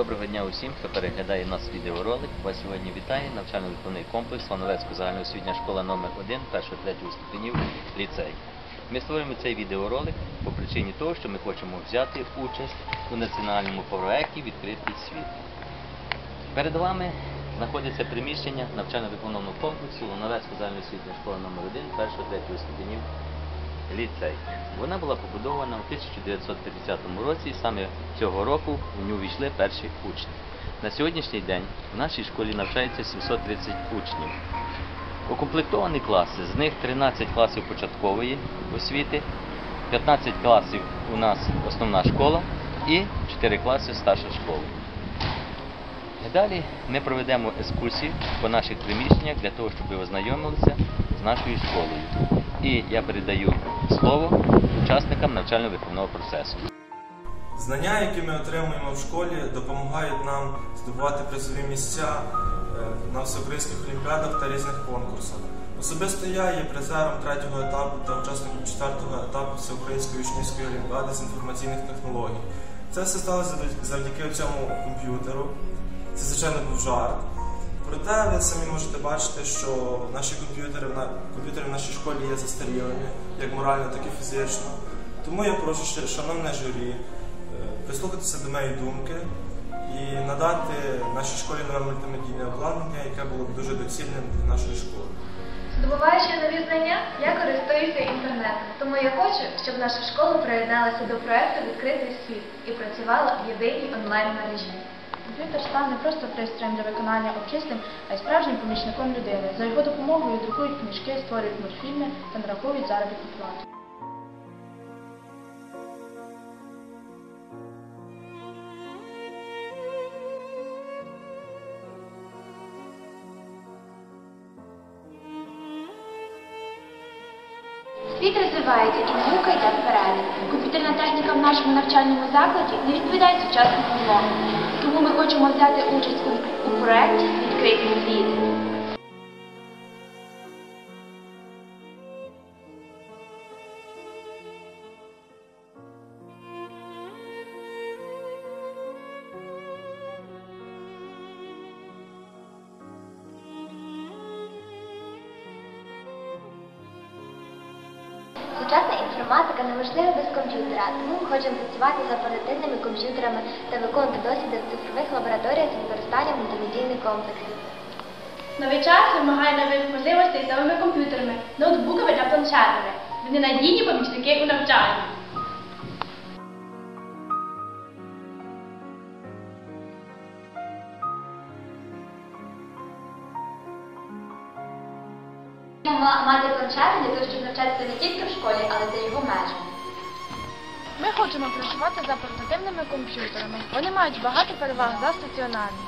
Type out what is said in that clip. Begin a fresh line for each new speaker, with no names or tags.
Доброго дня усім, хто переглядає наш відеоролик. Вас сьогодні вітає навчально-виховний комплекс Слановецька загальноосвітня школа номер 1 першого-третього ступенів ліцей. Ми створюємо цей відеоролик по причині того, що ми хочемо взяти участь у національному проєкті Відкритий світ. Перед вами знаходиться приміщення навчально-виховного комплексу Лановецька загальноосвітня школа номер 1 першого-третього ступенів ліцей. Вона була побудована у 1950 році, і саме цього року в нього війшли перші учні. На сьогоднішній день в нашій школі навчається 730 учнів. Укомплектовані класи, з них 13 класів початкової освіти, 15 класів у нас основна школа і 4 класи старша школа. Далі ми проведемо екскурсію по наших приміщеннях для того, щоб ви ознайомилися з нашою школою. І я передаю слово учасникам навчально-виховного процесу.
Знання, які ми отримуємо в школі, допомагають нам здобувати призові місця е, на всеукраїнських олімпіадах та різних конкурсах. Особисто я є призером третього етапу та учасником четвертого етапу Всеукраїнської учнівської олімпіади з інформаційних технологій. Це все сталося завдяки- цьому комп'ютеру. Це, звичайно, був жарт. Проте ви самі можете бачити, що наші комп'ютери комп'ютери в нашій школі є застарілими, як морально, так і фізично. Тому я прошу шановне журі, е, прислухатися до моєї думки і надати нашій школі нове мультимедійне обладнання, яке було б дуже доцільним для нашої школи.
Здобуваючи нові знання, я користуюся інтернетом. Тому я хочу, щоб наша школа приєдналася до проекту Відкритий світ і працювала в єдиній онлайн-мережі.
Комп'ютер став не просто пристроєм для виконання обчислень, а й справжнім помічником людини. За його допомогою друкують книжки, створюють мультфільми та нараховують заробітну плату.
Світ розвивається і наука йде вперед. Комп'ютерна техніка в нашому навчальному закладі не відповідає сучасним вимогам. Тому ми хочемо взяти участь у, у проєкті Відкритий світ.
Сучасна інформатика неможлива без комп'ютера, тому ми хочемо працювати з оперативними комп'ютерами та виконувати досліди в цифрових лабораторіях з використанням мультимедійних комплексів.
Новий час вимагає нових можливостей з новими комп'ютерами, ноутбуками та планшетами. Вони надійні помічники у навчанні.
Мати планшети для того, щоб навчатися не тільки в школі, але й за його межами.
Ми хочемо працювати за портативними комп'ютерами. Вони мають багато переваг за стаціонарні.